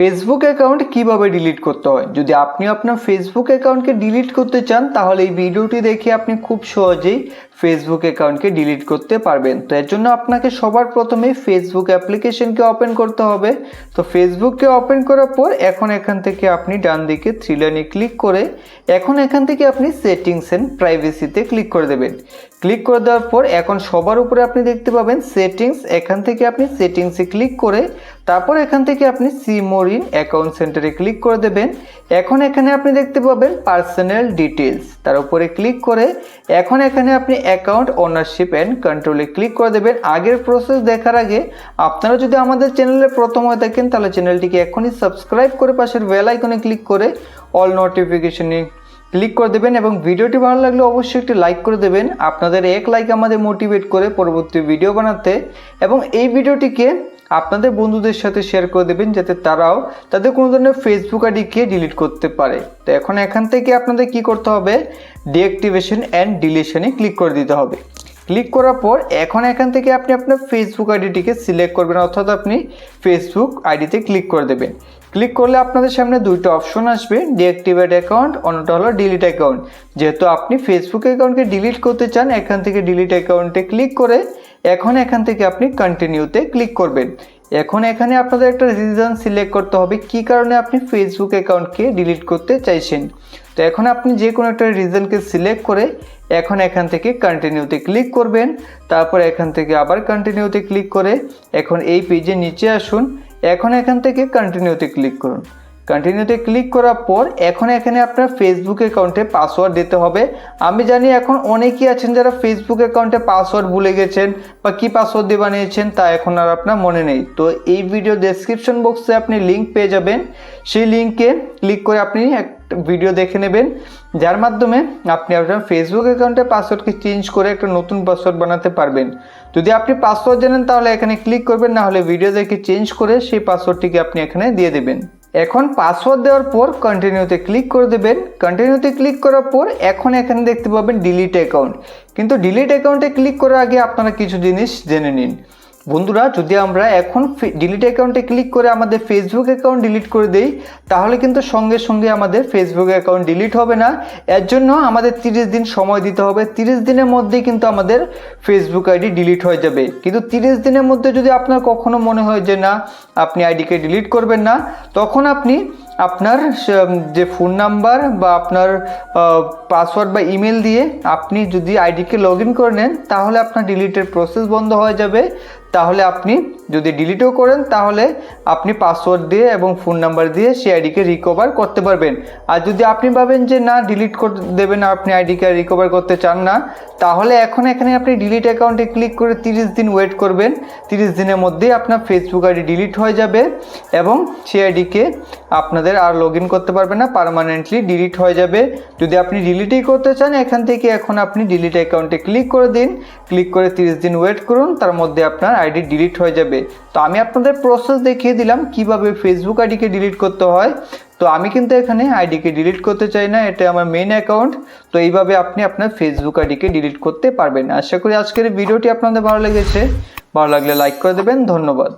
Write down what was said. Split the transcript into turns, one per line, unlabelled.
Facebook account কীভাবে delete করতে হয়? যদি আপনি আপনার ফেসবুক অ্যাকাউন্টকে ডিলিট করতে চান, তাহলে এই ভিডিওটি দেখে আপনি খুব সহজেই ফেসবুক অ্যাকাউন্টকে ডিলিট করতে পারবেন। তো এর জন্য আপনাকে সবার প্রথমে ফেসবুক অ্যাপ্লিকেশনকে ওপেন করতে হবে। তো ফেসবুককে ওপেন করার পর এখন এখান থেকে আপনি ডান দিকে থ্রি ক্লিক করে এখন এখান থেকে আপনি সেটিংস অ্যান্ড প্রাইভেসিতে ক্লিক করে দেবেন। ক্লিক করে দেওয়ার পর এখন সবার উপরে আপনি দেখতে পাবেন সেটিংস এখান থেকে আপনি সেটিংসে ক্লিক করে তারপর এখান থেকে আপনি সিমোরিন অ্যাকাউন্ট সেন্টারে ক্লিক করে দেবেন। এখন এখানে আপনি দেখতে পাবেন পার্সোনাল ডিটেলস তার উপরে ক্লিক করে এখন এখানে আপনি অ্যাকাউন্ট ওনারশিপ অ্যান্ড কন্ট্রোলে ক্লিক করে দেবেন। আগের প্রসেস দেখার আগে আপনারা যদি আমাদের চ্যানেলে প্রথম হয়ে থাকেন, তাহলে চ্যানেলটিকে এখনই সাবস্ক্রাইব করে পাশের বেল আইকনে ক্লিক করে অল নোটিফিকেশনে ক্লিক করে দেবেন এবং ভিডিওটি ভালো লাগলে অবশ্যই একটি লাইক করে দেবেন। আপনাদের এক লাইক আমাদের মোটিভেট করে পরবর্তী ভিডিও বানাতে এবং এই ভিডিওটিকে আপনাদের বন্ধুদের সাথে শেয়ার করে দেবেন যাতে তারাও তাদের কোনো ধরনের ফেসবুক আইডিকে ডিলিট করতে পারে। তো এখন এখান থেকে আপনাদের কি করতে হবে? ডিঅ্যাক্টিভেশন অ্যান্ড ডিলিশনে ক্লিক করে দিতে হবে। ক্লিক করার পর এখন এখান থেকে আপনি আপনার ফেসবুক আইডিটিকে সিলেক্ট করবেন, অর্থাৎ আপনি ফেসবুক আইডিতে ক্লিক করে দেবেন। ক্লিক করলে আপনাদের সামনে দুইটা অপশন আসবে ডিঅ্যাক্টিভেট অ্যাকাউন্ট অন্যটা হলো ডিলিট অ্যাকাউন্ট যেহেতু আপনি ফেসবুক অ্যাকাউন্টকে ডিলিট করতে চান, এখান থেকে ডিলিট অ্যাকাউন্টে ক্লিক করে এখন এখান থেকে আপনি কন্টিনিউতে ক্লিক করবেন। এখন এখানে আপনাদের একটা রিজন সিলেক্ট করতে হবে, কি কারণে আপনি ফেসবুক অ্যাকাউন্টকে ডিলিট করতে চাইছেন? তো এখন আপনি যে কোনো একটা রিজনকে সিলেক্ট করে এখন এখান থেকে কন্টিনিউতে ক্লিক করবেন, তারপর এখান থেকে আবার কন্টিনিউতে ক্লিক করে এখন এই পেজে নিচে আসুন, এখন এখান থেকে কন্টিনিউতে ক্লিক করুন। কন্টিনিউতে ক্লিক করার পর এখন এখানে আপনার ফেসবুক অ্যাকাউন্টে পাসওয়ার্ড দিতে হবে। আমি জানি এখন অনেকেই আছেন যারা ফেসবুক অ্যাকাউন্টে পাসওয়ার্ড ভুলে গেছেন বা কী পাসওয়ার্ড দিয়ে বানিয়েছেন তা এখন আর আপনার মনে নেই। তো এই ভিডিও ডেসক্রিপশন বক্সে আপনি লিঙ্ক পেয়ে যাবেন। সেই লিঙ্কে ক্লিক করে আপনি একটা ভিডিও দেখে নেবেন। যার মাধ্যমে আপনি আপনার ফেসবুক অ্যাকাউন্টে পাসওয়ার্ডকে চেঞ্জ করে একটা নতুন পাসওয়ার্ড বানাতে পারবেন। যদি আপনি পাসওয়ার্ড জানেন তাহলে এখানে ক্লিক করবেন, না হলে ভিডিও দেখে চেঞ্জ করে সেই পাসওয়ার্ডটিকে আপনি এখানে দিয়ে দেবেন। এখন পাসওয়ার্ড দেওয়ার পর কন্টিনিউতে ক্লিক করে দেবেন। কন্টিনিউতে ক্লিক করার পর এখন এখানে দেখতে পাবেন ডিলিট অ্যাকাউন্ট কিন্তু ডিলিট অ্যাকাউন্টে ক্লিক করার আগে আপনারা কিছু জিনিস জেনে নিন। বন্ধুরা, যদি আমরা এখন ডিলিট অ্যাকাউন্টে ক্লিক করে আমাদের ফেসবুক অ্যাকাউন্ট ডিলিট করে দেই, তাহলে কিন্তু সঙ্গে সঙ্গে আমাদের ফেসবুক অ্যাকাউন্ট ডিলিট হবে না। এর জন্য আমাদের তিরিশ দিন সময় দিতে হবে। তিরিশ দিনের মধ্যেই কিন্তু আমাদের ফেসবুক আইডি ডিলিট হয়ে যাবে। কিন্তু তিরিশ দিনের মধ্যে যদি আপনার কখনো মনে হয় যে না, আপনি আইডিকে ডিলিট করবেন না, তখন আপনি আপনার যে ফোন নাম্বার বা আপনার পাসওয়ার্ড বা ইমেল দিয়ে আপনি যদি আইডিকে লগ ইন করে নেন, তাহলে আপনার ডিলিটের প্রসেস বন্ধ হয়ে যাবে। তাহলে আপনি যদি ডিলিটও করেন, তাহলে আপনি পাসওয়ার্ড দিয়ে এবং ফোন নাম্বার দিয়ে সেই আইডিকে রিকভার করতে পারবেন। আর যদি আপনি ভাবেন যে না ডিলিট করে, দেবেন আপনি আইডিকে রিকভার করতে চান না, তাহলে এখন এখানে আপনি ডিলিট অ্যাকাউন্টে ক্লিক করে তিরিশ দিন ওয়েট করবেন। তিরিশ দিনের মধ্যেই আপনার ফেসবুক আইডি ডিলিট হয়ে যাবে এবং সেই আইডিকে আপনাদের আর লগ করতে পারবে না পারমানেন্টলি ডিলিট হয়ে যাবে। যদি আপনি ডিলিটই করতে চান, এখান থেকে এখন আপনি ডিলিট অ্যাকাউন্টে ক্লিক করে দিন। ক্লিক করে তিরিশ দিন ওয়েট করুন, তার মধ্যে আপনার আইডি ডিলিট হয়ে যাবে। তো আমি আপনাদের প্রসেস দেখিয়ে দিলাম কীভাবে ফেসবুক আইডিকে ডিলিট করতে হয়। তো আমি কিন্তু এখানে আইডিকে ডিলিট করতে চাই না, এটা আমার মেন অ্যাকাউন্ট তো এইভাবে আপনি আপনার ফেসবুক আইডিকে ডিলিট করতে পারবেন। আশা করি আজকের ভিডিওটি আপনাদের ভালো লেগেছে। ভালো লাগলে লাইক করে দেবেন। ধন্যবাদ।